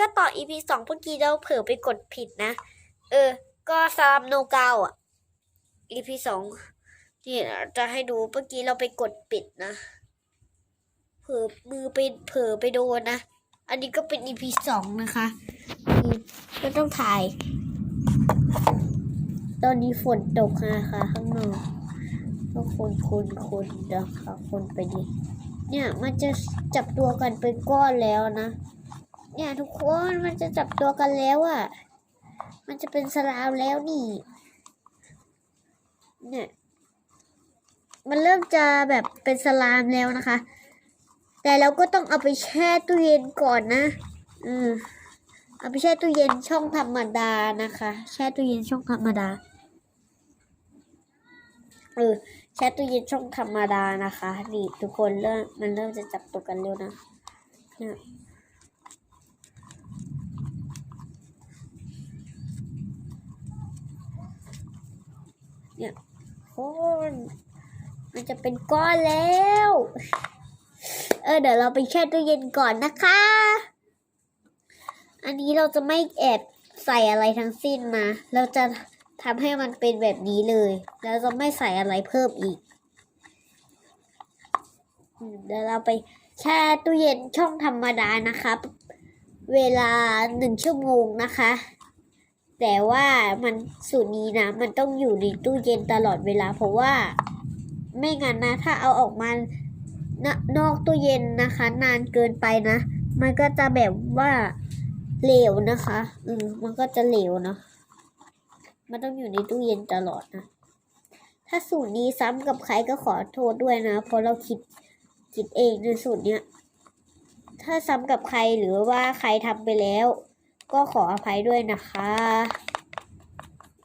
ก็ต่อ EP สองเมื่อกี้เราเผลอไปกดผิดนะ เออ ก็ซามโนกาวอะ EP สองนี่จะให้ดูเมื่อกี้เราไปกดปิดนะ เผลอมือไปเผลอไปโดนนะ อันนี้ก็เป็น EP สองนะคะก็ต้องถ่าย ตอนนี้ฝนตกนะคะข้างนอกก็คนคนคนนะคะคนไปดิเนี่ยมันจะจับตัวกันเป็นก้อนแล้วนะ เนี่ยทุกคนมันจะจับตัวกันแล้วอะ่ะ มันจะเป็นสลามแล้วนี่ เนี่ย มันเริ่มจะแบบเป็นสลามแล้วนะคะ แต่เราก็ต้องเอาไปแช่ตู้เย็นก่อนนะอืมเอาไปแช่ตู้เย็นช่องธรรมดานะคะ แช่ตู้เย็นช่องธรรมดาเออแช่ตู้เย็นช่องธรรมดานะคะนี่ทุกคนเริ่มมันเริ่มจะจับตัวกันเร็วนะเนี่ย เนี่ยคนมันจะเป็นก้อนแล้ว เออเดี๋ยวเราไปแช่ตู้เย็นก่อนนะคะ อันนี้เราจะไม่แอบใส่อะไรทั้งสิ้นนะเราจะทำให้มันเป็นแบบนี้เลย แล้วจะไม่ใส่อะไรเพิ่มอีก เดี๋ยวเราไปแช่ตู้เย็นช่องธรรมดานะคะ เวลาหนึ่งชั่วโมงนะคะ แต่ว่ามันสูตรนี้นะ มันต้องอยู่ในตู้เย็นตลอดเวลา เพราะว่า ไม่งั้นนะ ถ้าเอาออกมานนอกตู้เย็นนะคะ นานเกินไปนะ มันก็จะแบบว่าเหลวนะคะอืมมันก็จะเหลวเนาะมันต้องอยู่ในตู้เย็นตลอดนะ ถ้าสูตรนี้ซ้ำกับใครก็ขอโทษด้วยนะ เพราะเราคิดคิดเองในสูตรเนี้ย ถ้าซ้ำกับใครหรือว่าใครทำไปแล้ว ก็ขออภัยด้วยนะคะ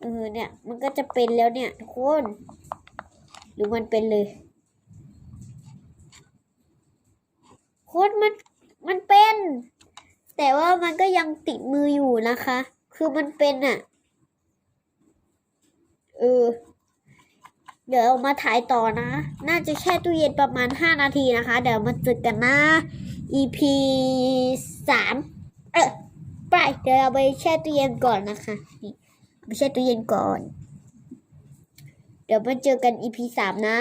เออเนี่ยมันก็จะเป็นแล้วเนี่ยทุกคน หรือมันเป็นเลย โคตรมันมันเป็น แต่ว่ามันก็ยังติดมืออยู่นะคะ คือมันเป็นอะเออ เดี๋ยวเอามาถ่ายต่อนะ น่าจะแช่ตู้เย็นประมาณห้านาทีนะคะ เดี๋ยวมาเจอกันนะ EP สามเออ ไปเดี๋ยวเราไปแช่ตู้เย็นก่อนนะคะนี่ไปแช่ตู้เย็นก่อน เดี๋ยวมาเจอกันอีพีสามนะ